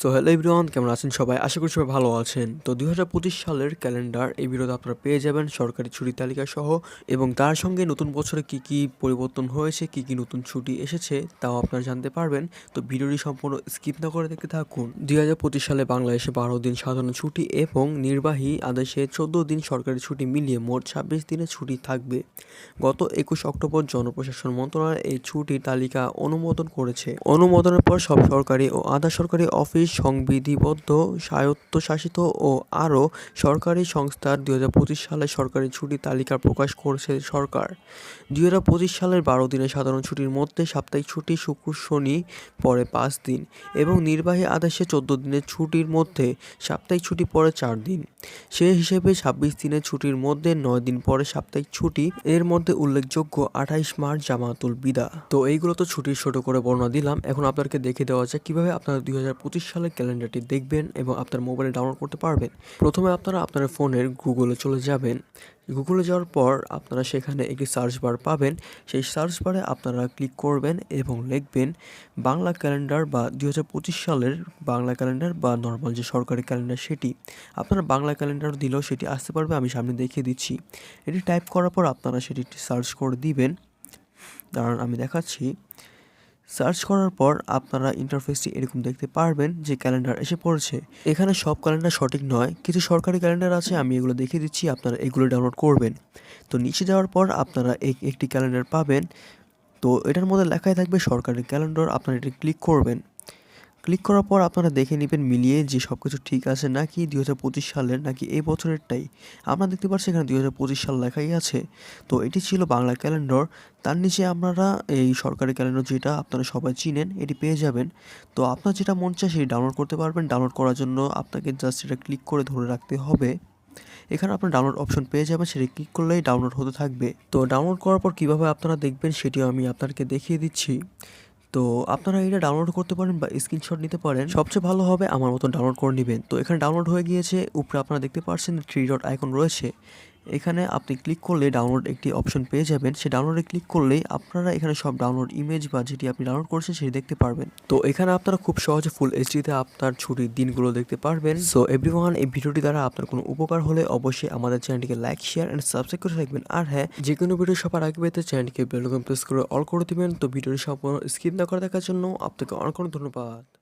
So hello everyone, কেমন আছেন সবাই? আশা করি সবাই ভালো আছেন। তো দুই হাজার পঁচিশ সালের ক্যালেন্ডার, এই ভিডিওতে আপনারা পেয়ে যাবেন সরকারি ছুটির তালিকা সহ এবং তার সঙ্গে নতুন বছরে কি কি পরিবর্তন হয়েছে, কি কি নতুন ছুটি এসেছে, তাও আপনারা জানতে পারবেন। তো ভিডিওটি সম্পূর্ণ স্কিপ না করে দেখতে থাকুন। দুই হাজার পঁচিশ সালে বাংলাদেশে বারো দিন সাধারণ ছুটি এবং নির্বাহী আদেশে চোদ্দ দিন সরকারি ছুটি মিলিয়ে মোট ছাব্বিশ দিনের ছুটি থাকবে। গত একুশ অক্টোবর জনপ্রশাসন মন্ত্রণালয় এই ছুটির তালিকা অনুমোদন করেছে। অনুমোদনের পর সব সরকারি ও আধা সরকারি অফিস সংবিধিবদ্ধ, স্বায়ত্তশাসিত ও আরও সরকারি সংস্থার দু হাজার পঁচিশ সালে সরকারি ছুটির তালিকা প্রকাশ করেছে সরকার। দু হাজার পঁচিশ সালের বারো দিনের সাধারণ ছুটির মধ্যে সাপ্তাহিক ছুটি শুক্র, শনি পরে পাঁচ দিন এবং নির্বাহী আদেশে চোদ্দ দিনের ছুটির মধ্যে সাপ্তাহিক ছুটি পরে চার দিন। সে হিসেবে ছাব্বিশ দিনের ছুটির মধ্যে নয় দিন পরে সাপ্তাহিক ছুটি, এর মধ্যে উল্লেখযোগ্য আঠাইশ মার্চ জামাতুল বিদা। তো এইগুলো তো ছুটির ছোট করে বর্ণনা দিলাম, এখন আপনাদেরকে দেখে দেওয়া যায় কীভাবে আপনারা দুই সালের ক্যালেন্ডারটি দেখবেন এবং আপনার মোবাইলে ডাউনলোড করতে পারবেন। প্রথমে আপনারা আপনার ফোনের গুগলে চলে যাবেন। গুগলে যাওয়ার পর আপনারা সেখানে একটি সার্চ বার পাবেন। সেই সার্চ বারে আপনারা ক্লিক করবেন এবং লিখবেন, বাংলা ক্যালেন্ডার বা দু হাজার পঁচিশ সালের বাংলা ক্যালেন্ডার বা নর্মাল যে সরকারি ক্যালেন্ডার সেটি। আপনারা বাংলা ক্যালেন্ডার দিলেও সেটি আসতে পারবে, আমি সামনে দেখিয়ে দিচ্ছি। এটি টাইপ করার পর আপনারা সেটি সার্চ করে দিবেন। দাঁড়ান, আমি দেখাচ্ছি। সার্চ করার পর আপনারা ইন্টারফেসটি এরকম দেখতে পারবেন যে ক্যালেন্ডার এসে পড়েছে। এখানে সব ক্যালেন্ডার সঠিক নয়, কিছু সরকারি ক্যালেন্ডার আছে, আমি এগুলো দেখিয়ে দিচ্ছি, আপনারা এগুলো ডাউনলোড করবেন। তো নিচে যাওয়ার পর আপনারা এক, একটি ক্যালেন্ডার পাবেন। তো এটার মধ্যে লেখাই থাকবে সরকারি ক্যালেন্ডার আপনারা এটি ক্লিক করবেন। ক্লিক করার পর আপনারা দেখে নেবেন মিলিয়ে যে সব কিছু ঠিক আছে নাকি দুই হাজার পঁচিশ সালের নাকি এই বছরেরটাই। আমরা দেখতে পাচ্ছি এখানে দুই হাজার পঁচিশ সাল লেখাই আছে। তো এটি ছিল বাংলা ক্যালেন্ডার। তার নিচে আপনারা এই সরকারি ক্যালেন্ডার যেটা আপনারা সবাই চিনেন, এটি পেয়ে যাবেন। তো আপনার যেটা মন চায় সেটি ডাউনলোড করতে পারবেন। ডাউনলোড করার জন্য আপনাকে জাস্ট এটা ক্লিক করে ধরে রাখতে হবে। এখানে আপনার ডাউনলোড অপশন পেয়ে যাবেন, সেটি ক্লিক করলেই ডাউনলোড হতে থাকবে। তো ডাউনলোড করার পর কীভাবে আপনারা দেখবেন সেটিও আমি আপনাকে দেখিয়ে দিচ্ছি। তো আপনারা এটা ডাউনলোড করতে পারেন বা স্ক্রিনশট নিতে পারেন। সবচেয়ে ভালো হবে আমার মতন ডাউনলোড করে নেবেন। তো এখানে ডাউনলোড হয়ে গিয়েছে। উপরে আপনারা দেখতে পাচ্ছেন থ্রি ডট আইকন রয়েছে। এখানে আপনি ক্লিক করলে ডাউনলোড একটি অপশন পেয়ে যাবেন। সেই ডাউনলোডে ক্লিক করলেই আপনারা এখানে সব ডাউনলোড ইমেজ বা যেটি আপনি ডাউনলোড করছেন সেটি দেখতে পারবেন। তো এখানে আপনারা খুব সহজে ফুল এইচডিতে আপনার ছুটির দিনগুলো দেখতে পারবেন। সো এভরিওয়ান এই ভিডিওটি দ্বারা আপনার কোনো উপকার হলে অবশ্যই আমাদের চ্যানেলটিকে লাইক শেয়ার অ্যান্ড সাবস্ক্রাইব করে রাখবেন। আর হ্যাঁ যে কোনো ভিডিও সবার আগে পেতে চ্যানেলটিকে বেলকম প্রেস করে অল করে দিবেন। তো ভিডিওটি সম্পূর্ণ স্কিপ না করে দেখার জন্য আপনাকে অনেক অনেক ধন্যবাদ।